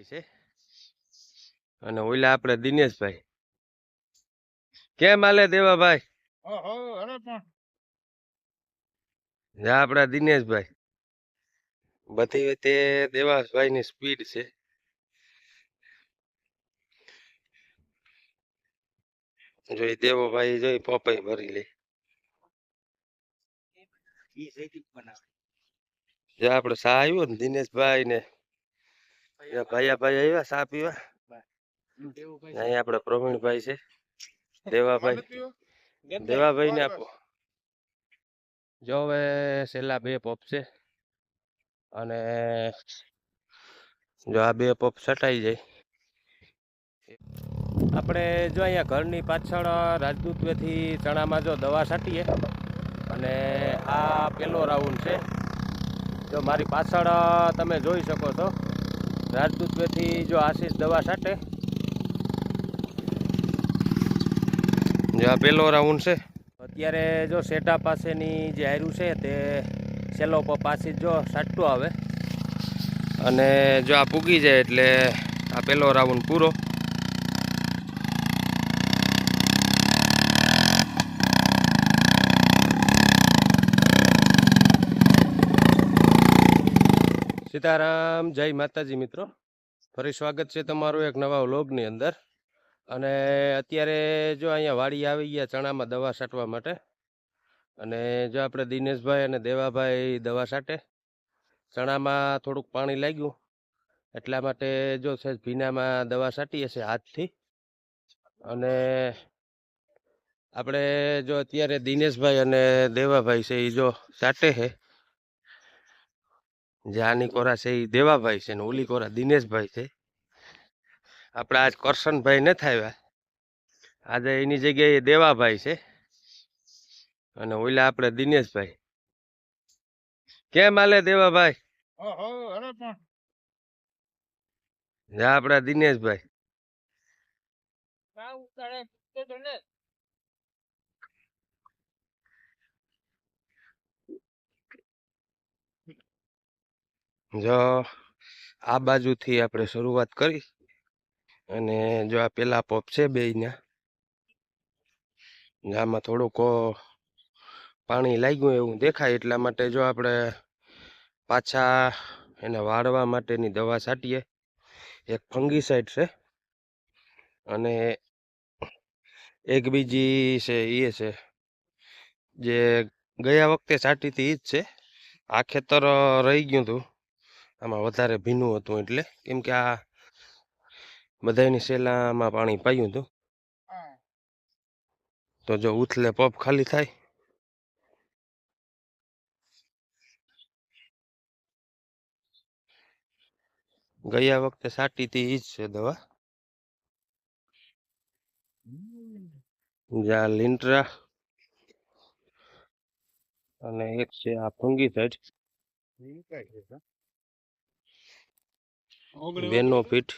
ભાઈ છે. અને ઓલા આપણે દિનેશભાઈ. કેમ હાલે દેવાભાઈ? આપણા દિનેશભાઈ. બધી તે દેવાભાઈ ની સ્પીડ છે. જોઈ દેવોભાઈ જોઈ પોપાઈ ભરી લે. જે આપણે સા આવ્યો ને દિનેશભાઈ ને ભાઈ આવ્યા સા પીવા? અહીંયા આપણા પ્રવીણભાઈ છે દેવાભાઈ. દેવાભાઈ ને આપો. જો હવે છેલ્લા બે પપ છે અને જો આ બે પપ છટાઈ જાય. આપણે જો અહીંયા ઘરની પાછળ રાજદૂતવેથી ચણામાં જો દવા છાંટીએ અને આ પેલો રાઉન્ડ છે જો મારી પાછળ તમે જોઈ શકો છો રાજદૂતવેથી જો આશીષ દવા છાંટે. જો આ પહેલો રાઉન્ડ છે. અત્યારે જો સેટા પાસેની જે હાર્યું છે તે સેલો આશીષ જો છાંટતું આવે. અને જો આ પૂગી જાય એટલે આ પેલો રાઉન્ડ પૂરો. સીતારામ, જય માતાજી મિત્રો. ફરી સ્વાગત છે તમારું એક નવા વ્લોગની અંદર. અને અત્યારે જો અહીંયા વાડી આવી ગયા ચણામાં દવા છાંટવા માટે. અને જો આપણે દિનેશભાઈ અને દેવાભાઈ દવા છાંટે, ચણામાં થોડુંક પાણી લાગ્યું. એટલા માટે જો છે ભીનામાં દવા છાંટીએ છીએ હાથથી. અને આપણે જો અત્યારે દિનેશભાઈ અને દેવાભાઈ છે એ જો છાંટે છે. જે આની કોરા છે એ દેવાભાઈ છે ને ઓલી કોરા દિનેશભાઈ છે. આપણે આજ કરશનભાઈ નથી આવ્યા. આજે એની જગ્યાએ દેવાભાઈ છે. અને ઓલા આપણે દિનેશભાઈ. કેમ હાલે દેવાભાઈ? આપડા દિનેશભાઈ ના ઉતારે તે તો ને જો આ બાજુથી આપણે શરૂઆત કરી અને જો આ પેલા પપ છે બેયના આમાં થોડુંક પાણી લાગ્યું એવું દેખાય એટલા માટે જો આપણે પાછા એને વાળવા માટેની દવા છાંટીએ, એક ફંગીસાઇડ છે અને એક બીજી છે એ છે જે ગયા વખતે છાંટી હતી એ જ છે. આ ખેતર રહી ગયું હતું. આમાં વધારે ભીનું હતું એટલે. કેમ કે આ બધાની સેલામાં પાણી પાયું હતું. તો જો ઉથલે પપ ખાલી થાય. ગયા વખતે સાટી હતી ઈ જ છે દવા. જ્યાં લિન્ટ્રા. અને એક છે આ સર. ઓગળી બેનોફિટ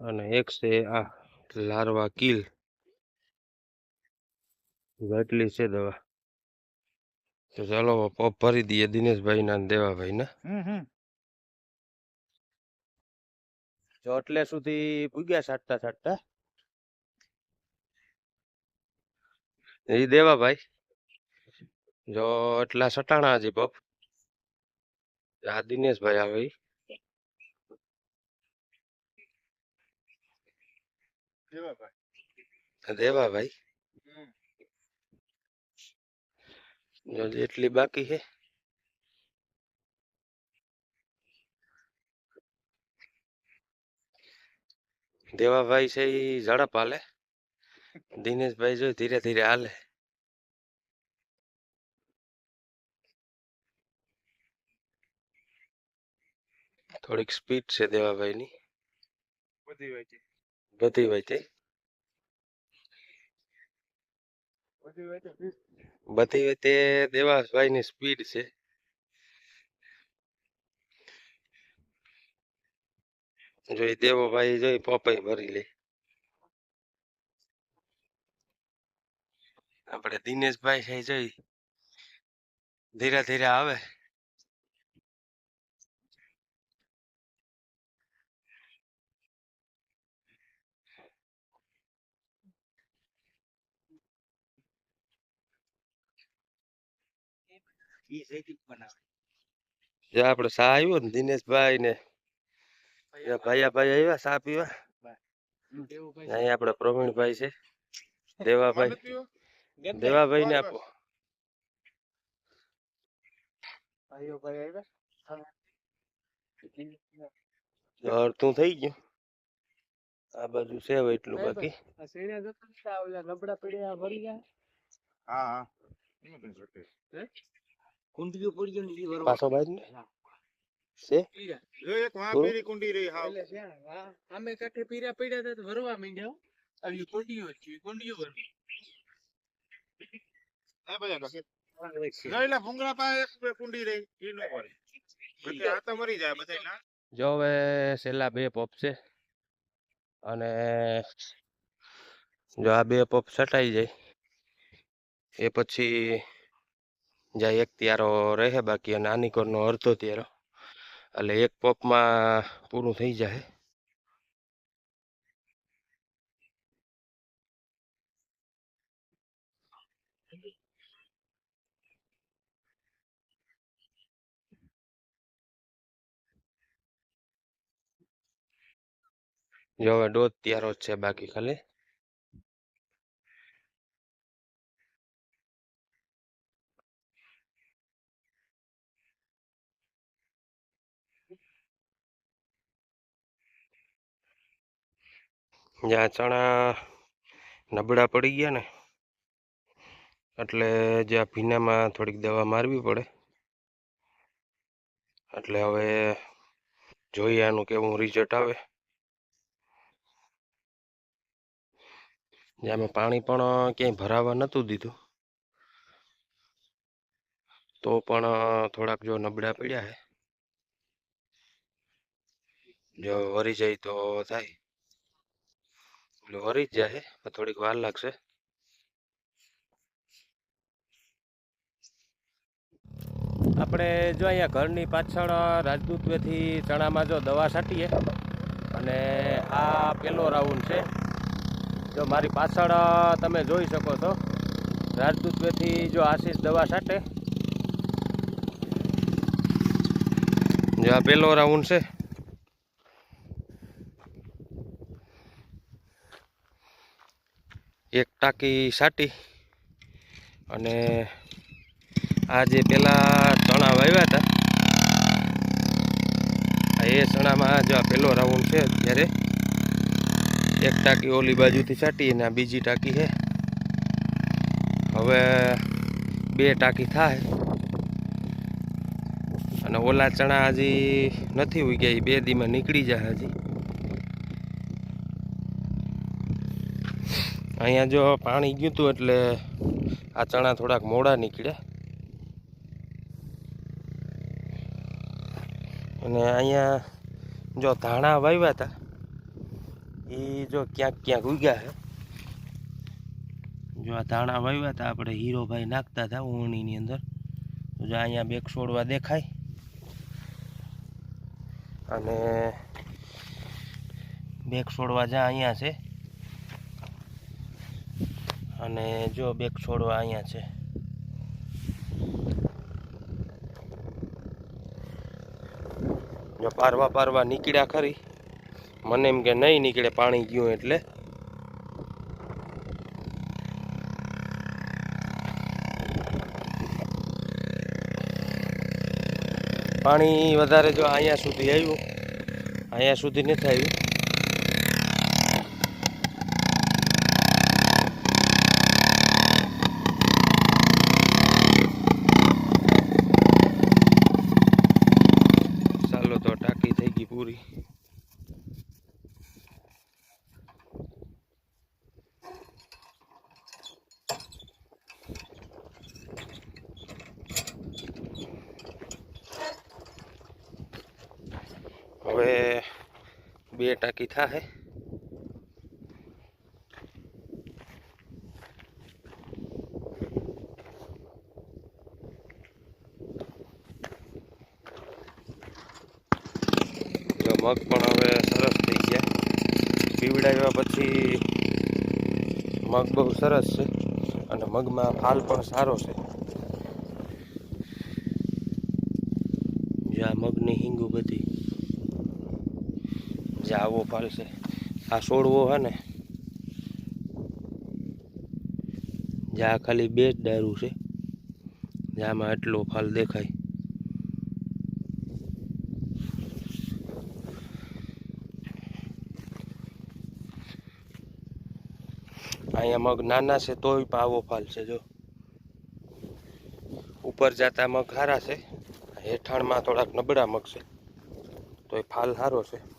અને એક છે આ લારવા કિલ. એટલી છે દવા. તો ચાલો પોપ ભરી દઈએ દિનેશભાઈ ના દેવાભાઈ ના જો એટલે સુધી પૂગ્યા છાંટતા છાંટતા. એ દેવાભાઈ જો એટલા સટાણા હજી પપ. આ દિનેશભાઈ આવે ઈ. કેવા ભાઈ આ દેવાભાઈ હમ. જો જેટલી બાકી છે દેવાભાઈ છે ઈ ઝડપ હાલે દિનેશભાઈ જો ધીરે ધીરે હાલે થોડીક સ્પીડ છે દેવાભાઈની બધી હોય છે બધી હોય તે. બધી વચ્ચે સ્પીડ છે. જોઈ દેવોભાઈ જોઈ પોપાઈ ભરી લે. આપણે દિનેશભાઈ છે, જોઈ. ધીરે ધીરે આવે. ઈ જૈતિક બનાવે. જે આપણે સા આવ્યો ને દિનેશભાઈ ને ભાઈયા ભાઈ આવ્યા સા પીવા? આપણે પ્રવીણભાઈ છે દેવાભાઈ. દેવાભાઈ ને આપો. ભાઈઓ ભાઈ આવ્યા અડધું થઈ ગયું. આ બાજુ છે હવે એટલું બાકી. પડ્યા ગયા હા. હા? કુંડીઓ પડી ગયો ને ઈ પાછો બાજુ ને છે? પીરા. એક વા પીરી કુંડી રહી હા એટલે આમે કાંઠે પીરા પડ્યા હતા તો ભરવા માંડ્યા. આવી કુંડીઓ છે, કુંડીઓ ભરવા. આ બધા કસે એટલે ભૂંગળા પાસે બે કુંડી રહી ઈ નો ભરે. પછી આ તો મરી જાય બધા ના. જો હવે છેલ્લા બે પોપ છે અને જો આ બે પોપ છટાઈ જાય એ પછી જાય એક ત્યારો રહે બાકી અને આની કોરનો અડધો ત્યારો એટલે એક પોપમાં પૂરું થઈ જાય જો હવે દોઢ ત્યારો જ છે બાકી ખાલી. જ્યાં ચણા નબળા પડી ગયા ને, એટલે જ્યાં ભીનામાં થોડીક દવા મારવી પડે. એટલે હવે જોઈએ આનું કેવું રિઝલ્ટ આવે. જ્યાં મેં પાણી પણ ક્યાંય ભરાવા નહોતું દીધું, તો પણ થોડાક જો નબળા પડ્યા છે જો વરી જાય તો થાય. એટલે વરી જાય પણ થોડીક વાર લાગશે. આપણે જો અહીંયા ઘરની પાછળ રાજદૂતવેથી ચણામાં જો દવા છાંટીએ અને આ પેલો રાઉન્ડ છે, જો મારી પાછળ તમે જોઈ શકો છો, રાજદૂતવેથી જો આશીષ દવા છાંટે. જો આ પેલો રાઉન્ડ છે એક ટાંકી છાંટી અને આ જે પેલા ચણા વાવ્યા હતા એ ચણામાં જો આ પેલો રાઉન્ડ છે અત્યારે, એક ટાંકી ઓલી બાજુથી છાંટી અને આ બીજી ટાંકી છે. હવે બે ટાંકી થાય. અને ઓલા ચણા હજી નથી ઉગ્યા, એ બે દીમાં નીકળી જાય હજી. અહીંયા જો પાણી ગયું હતું એટલે આ ચણા થોડાક મોડા નીકળ્યા. અને અહીંયા જો ધાણા વાવ્યા હતા એ જો ક્યાંક ક્યાંક ઉગ્યા છે જો આ ધાણા વાવ્યા હતા આપણે હીરોભાઈ નાખતા હતા ઓણીની અંદર. જો અહીંયા બેક છોડવા દેખાય. અને બેક છોડવા જ્યાં અહીંયા છે અને જો બેગ છોડવા અહીંયા છે. જો પારવા પારવા નીકળ્યા ખરી. મને એમ કે નહીં નીકળે, પાણી ગયું એટલે. પાણી વધારે જો અહીંયા સુધી આવ્યું. અહીંયા સુધી નથી આવ્યું ચાલો તો ટાંકી થઈ ગઈ પૂરી હવે બે ટાંકી થાય મગ પણ હવે સરસ થઈ ગયા. પીવડાવ્યા પછી મગ બહુ સરસ છે અને મગમાં ફાલ પણ સારો છે. જ્યાં મગની હિંગુ બધી જે આવો ફાલ છે. આ છોડવો હે ને. જે ખાલી બે જ દારૂ છે. જે એટલો ફાલ દેખાય. અહીંયા મગ નાના છે તોય પણ ફાલ છે જો. ઉપર જતા મગ સારા છે. હેઠાણમાં થોડાક નબળા મગ છે. તોય ફાલ સારો છે.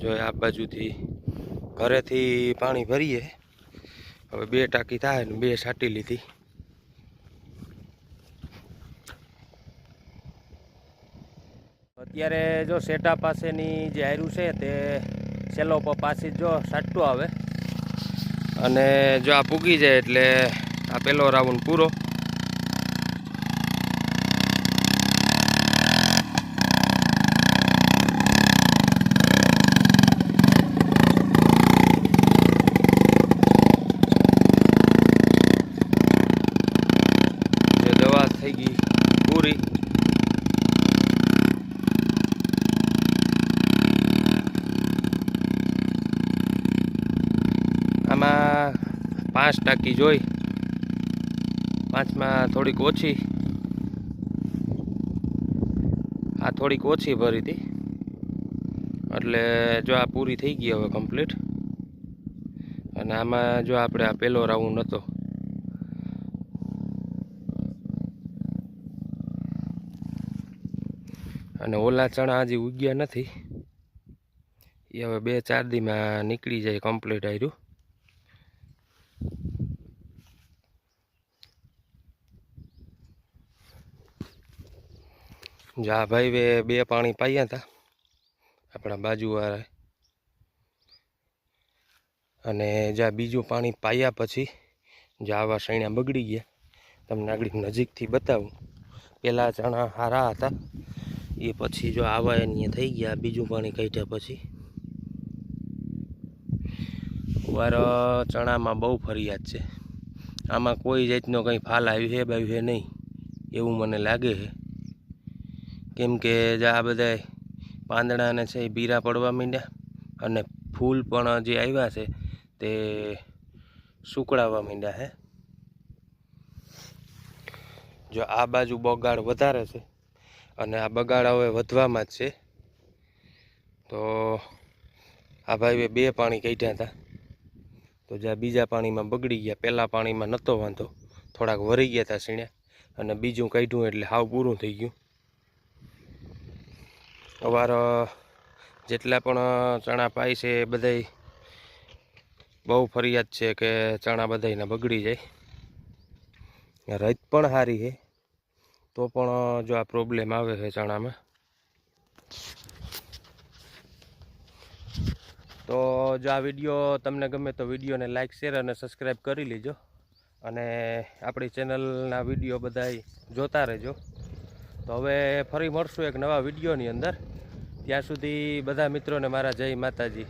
જો આ બાજુથી ઘરેથી પાણી ભરીએ. હવે બે ટાંકી થાય ને બે છાંટી લીધી. અત્યારે જો સેટા પાસેની જે આયરું છે તે સેલો પાસે જો સાટતું આવે. અને જો આ પૂગી જાય એટલે આ પેલો રાઉન્ડ પૂરો જે દવા થઈ ગઈ પૂરી આમાં પાંચ ટાંકી જોઈ. પાંચમાં થોડીક ઓછી. આ થોડીક ઓછી ભરી હતી. એટલે જો આ પૂરી થઈ ગઈ હવે કમ્પ્લીટ અને આમાં જો આપણે આ પહેલો રાઉન્ડ હતો. અને ઓલા ચણા હજી ઉગ્યા નથી. એ હવે બે ચાર દીમાં નીકળી જાય કમ્પ્લીટ આવ્યું જા ભાઈ, બે બે પાણી પાયા હતા આપણા બાજુવાળા અને જ્યાં બીજું પાણી પાયા પછી જ્યાં આવા શૈણા બગડી ગયા. તમને આગળ નજીકથી બતાવું. પહેલાં ચણા હારા હતા. એ પછી જો આવા એની થઈ ગયા. બીજું પાણી કાઢ્યા પછી. વાર ચણામાં બહુ ફરિયાદ છે. આમાં કોઈ જાતનો કંઈ ફાલ આવ્યું છે બાવ્યું છે નહીં. એવું મને લાગે છે. કેમ કે આ બધા પાંદડાને છે એ બીરા પડવા માંડ્યા અને ફૂલ પણ જે આવ્યા છે તે સુકડાવા માંડ્યા હે. જો આ બાજુ બગાડ વધારે છે અને આ બગાડ હવે વધવામાં જ છે. તો આ ભાઈએ બે પાણી કાઢ્યા હતા તો જ્યાં બીજા પાણીમાં બગડી ગયા પહેલાં પાણીમાં નહોતો વાંધો, થોડાક વરી ગયા હતા સીણ્યા અને બીજું કાઢ્યું એટલે હાવ પૂરું થઈ ગયું. અવાર જેટલા પણ ચણા પાય છે એ બધાય બહુ ફરિયાદ છે કે ચણા બધાને બગડી જાય. રત પણ સારી છે. તો પણ જો આ પ્રોબ્લેમ આવે છે ચણામાં. તો, જો આ વીડિયો તમને ગમે તો વિડીયોને લાઇક શેર અને સબસ્ક્રાઈબ કરી લેજો. અને આપણી ચેનલના વીડિયો બધાય જોતા રહેજો. તો હવે ફરી મળશું એક નવા વિડીયોની અંદર. ત્યાં સુધી બધા મિત્રોને મારા જય માતાજી.